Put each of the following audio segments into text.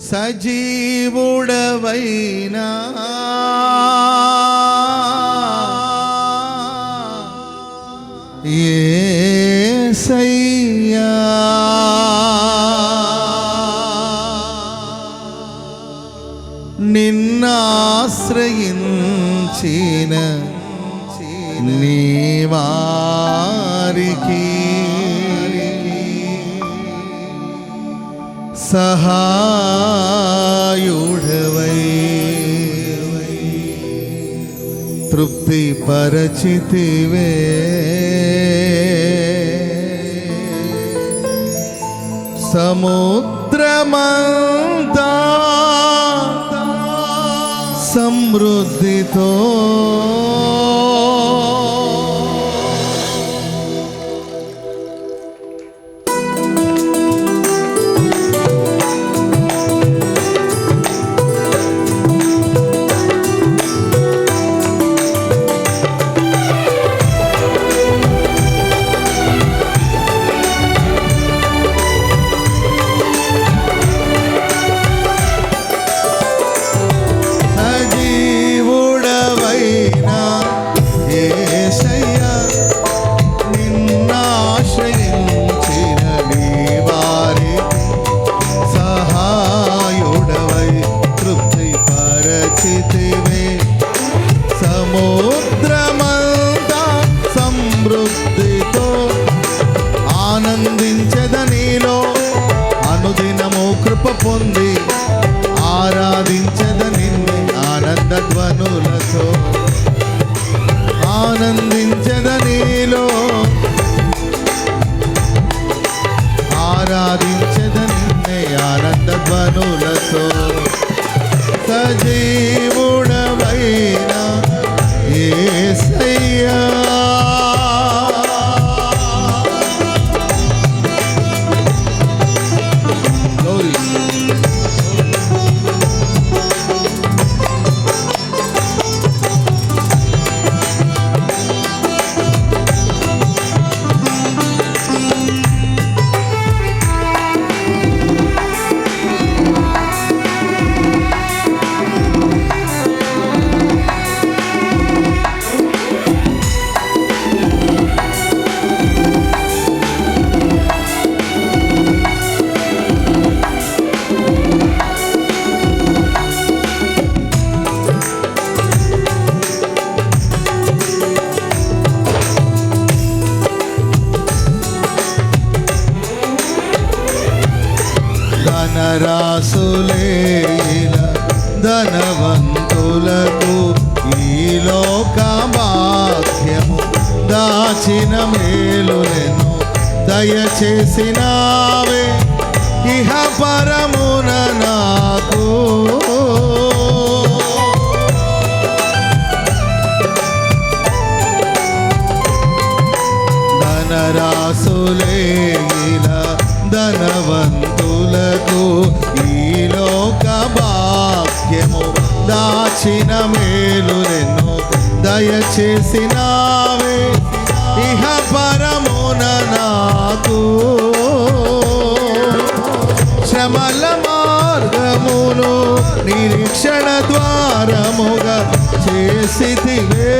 సజీవుడవైనా. ఏసయ్యా. నిన్నాశ్రయించిన నీ సహాయుడవై. తృప్తి పరచితివే. సముద్రమంతా సమృద్ధితో ఆరాధించద నిన్నే ఆనంద ధ్వనులతో ఆనందించద నీలో. ఆరాధించద నిన్నే ఆనంద ధ్వనులతో సజీ ధనరాసులేల ధనవంతులకు ఈ లోక భాగ్యము దాచిన మేలులను దయచేసినావే. ఇహ పరమున నాకు. ధనరాసులేల ధనవ ఈ లోక భాగ్యము దాచిన మేలురెన్ను దయచేసినావే. ఇహ పరమున నాకు శ్రమల మార్గమును నిరీక్షణ ద్వారముగా చేసితివే.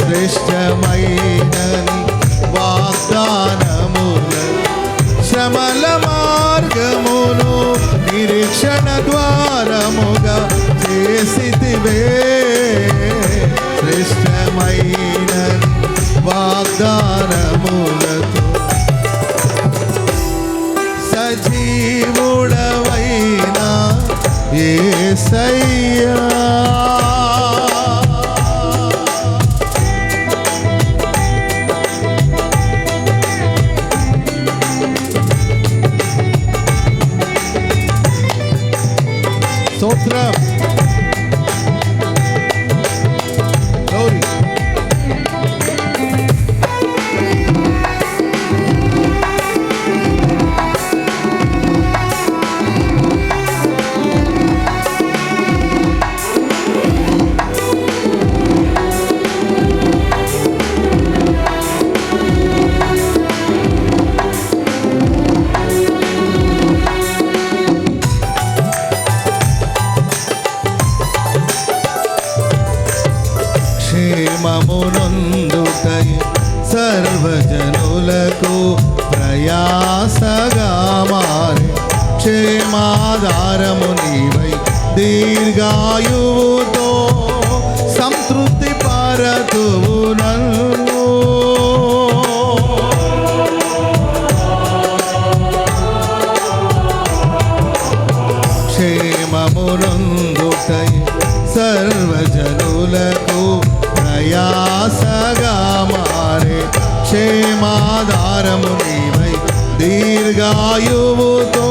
శ్రేష్టమైనని వాగ్దానముల శ్రమల మార్గమును నిరీక్షణ ద్వారముగా చేసితివే. శ్రేష్టమైన వాగ్దా ప్రేమాధారము నీవై దీర్ఘాయువుతో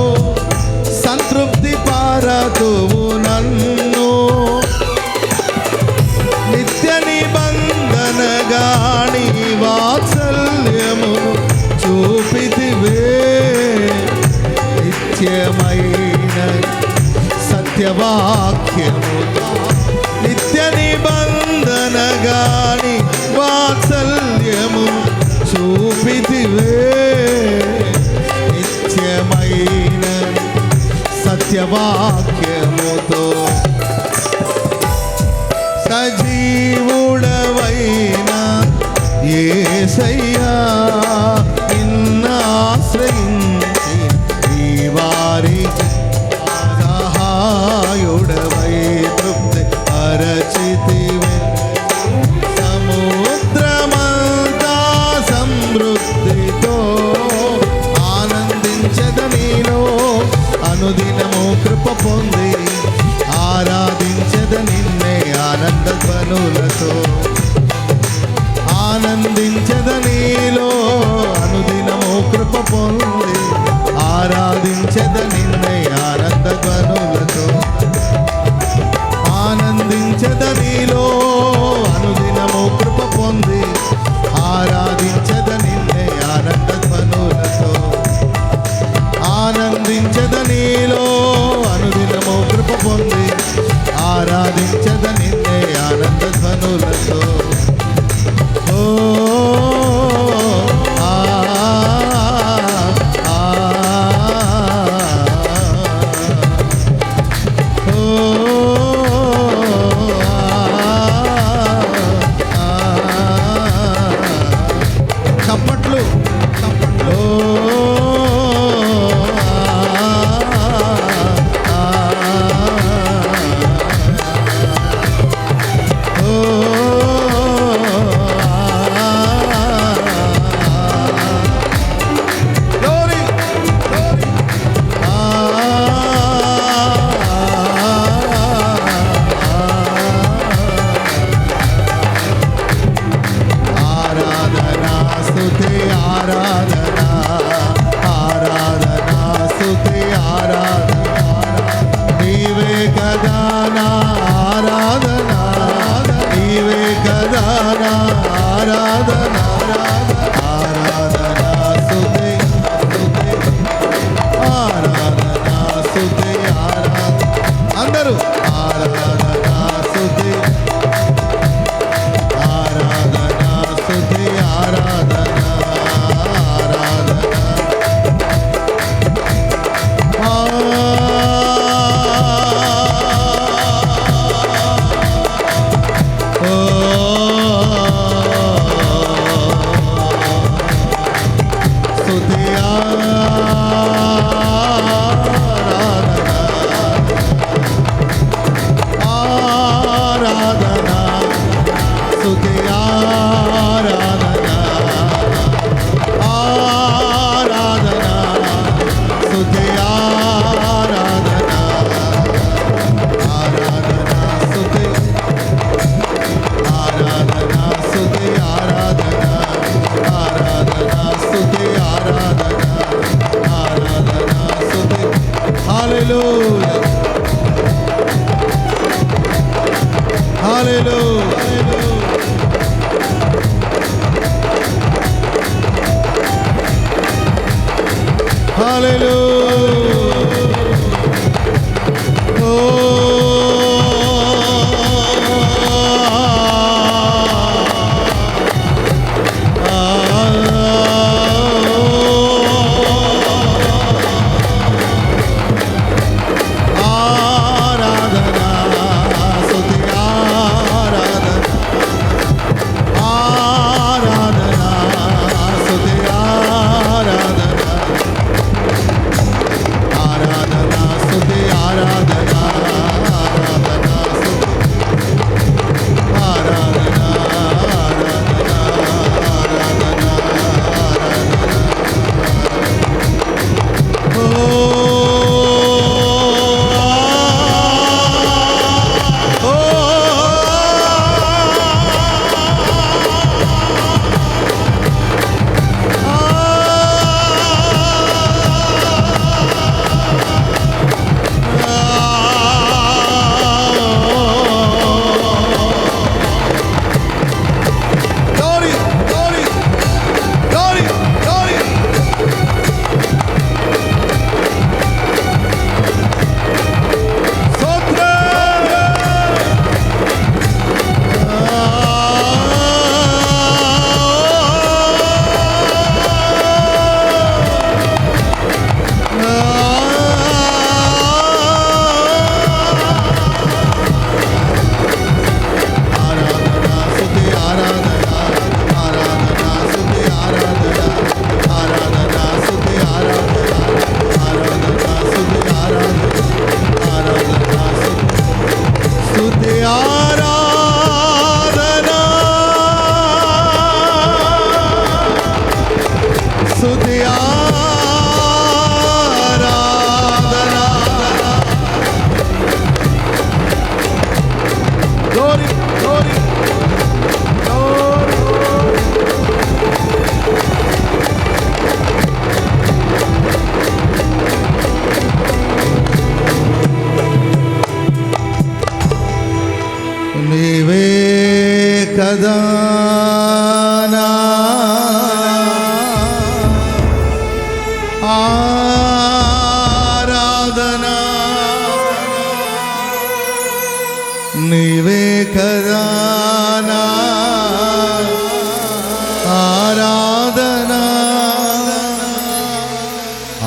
సంతృప్తి పారతువు నన్ను. నిత్య నిబంధనగా నీ వాత్సల్యము చూపితి నిత్యమైన సత్యవాక్యము నిత్య నిబంధనగాని వాత్సల్యము చూపితివే. నిత్యమైన సత్యవాక్యముతో సజీవుడవైన ఏసయ్యా. నా ఆరాధన. Ángelos.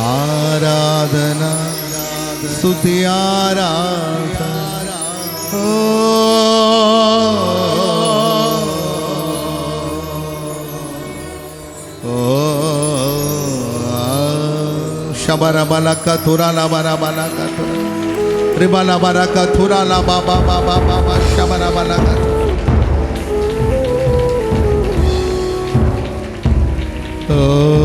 ആരാധന സ്തുതി ആരാധന ഓ शबरबलक थुराला बरबलक रिबला बरक थुराला बाबा बाबा बाबा शबरबलक ओ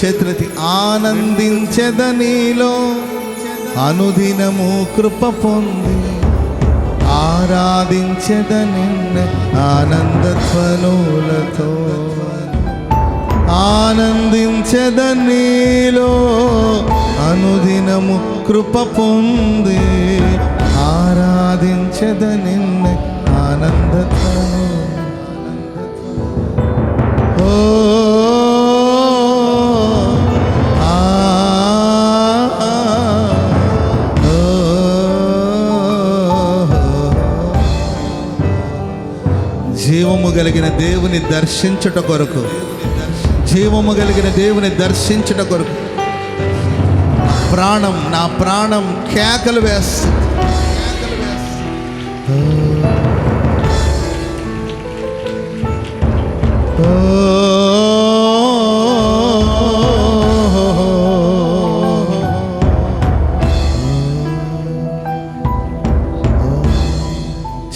చేతులెత్తి ఆనందించదనీలో అనుదినము కృప పొంది ఆరాధించదని నిన్న ఆనందధ్వనులతో. ఆనందించెద నీలో అనుదినము కృప పొంది ఆరాధించదని దేవుని దర్శించుట కొరకు. జీవము కలిగిన దేవుని దర్శించుట కొరకు. ప్రాణం నా ప్రాణం కేకలు వేస్తుంది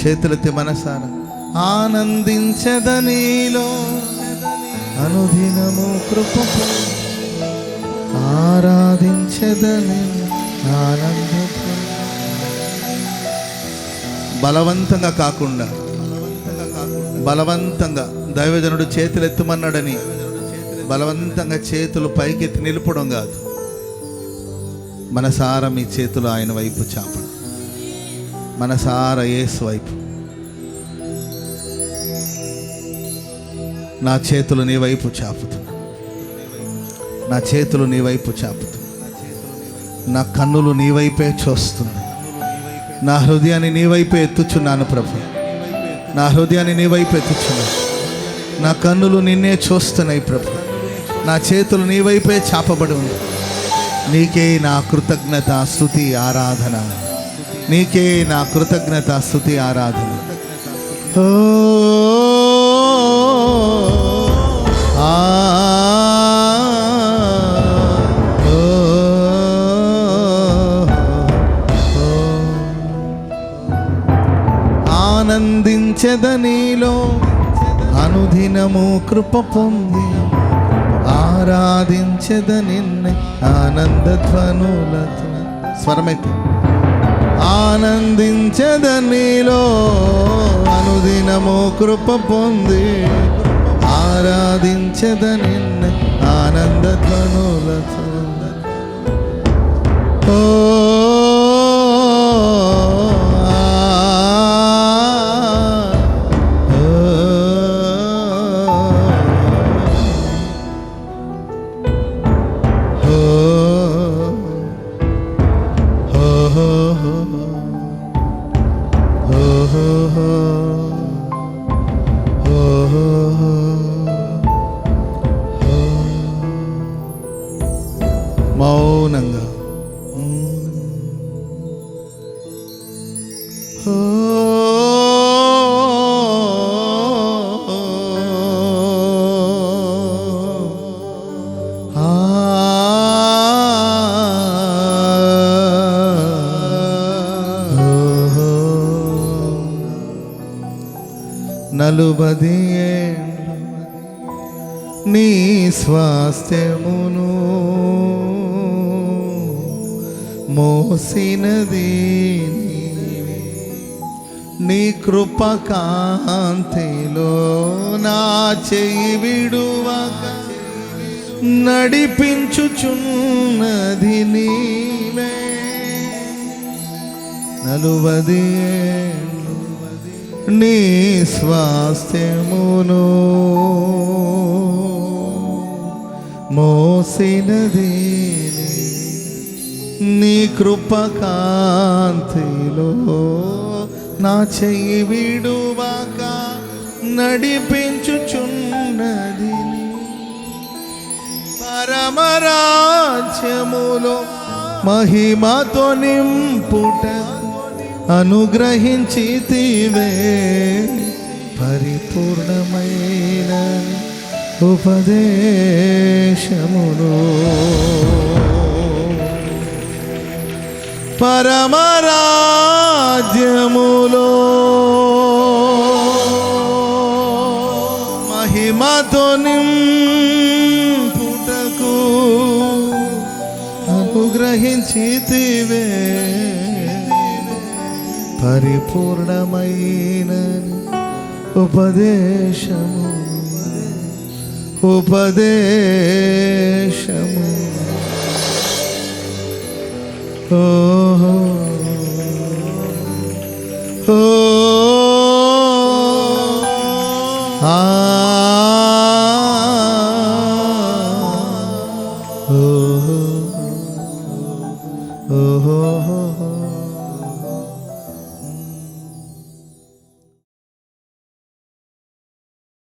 చేతులెత్తి మనసారా? ఆనందించద నీలో అనుదినము కృప ఆరాధించదని ఆనంద బలవంతంగా కాకుండా బలవంతంగా దైవజనుడు చేతులు ఎత్తుమన్నాడని బలవంతంగా చేతులు పైకెత్తి నిలుపడం కాదు. మనసార మీ చేతులు ఆయన వైపు చాపడం. మనసార ఏసు వైపు. నా చేతులు నీ వైపు చాపుతున్నా నా చేతులు నీ వైపు చాపుతున్నా నా కన్నులు నీ వైపే చూస్తుంది నా హృదయాన్ని నీ వైపే ఎత్తుచున్నాను ప్రభు. నా హృదయాన్ని నీ వైపు ఎత్తుచున్నాను. నా కన్నులు నిన్నే చూస్తున్నాయి ప్రభు. నా చేతులు నీ వైపే చాపబడి ఉంది నీకే నా కృతజ్ఞత స్థుతి ఆరాధన. నీకే నా కృతజ్ఞత స్థుతి ఆరాధన. ఓ కృప పొంది ఆరాధించెద నిన్న ఆనందధ్వనులతో. స్వరమైతే ఆనందించెద నీలో అనుదినము కృప పొంది ఆరాధించెద నిన్న ఆనందధ్వనులతో. ఓ నలుబది నీ స్వాస్థ్యమును మోసినది నీ కృపకాంతిలో నా చెయ్యి విడువక నడిపించుచున్నది నీవే. నలువది ఏండ్లు నీ స్వాస్థ్యమును మోసినది నీ కృపకాంతిలో నా చెయ్యి విడువాక నడిపించుచున్నది పరమరాజ్యములో మహిమతో నింపుట అనుగ్రహించితివే. పరిపూర్ణమైన ఉపదేశమును. పరమరాజ్యములో మహిమతో నింపుటకు అనుగ్రహించితివే. పరిపూర్ణమైన ఉపదేశము. ఉపదేశము. ఓహో.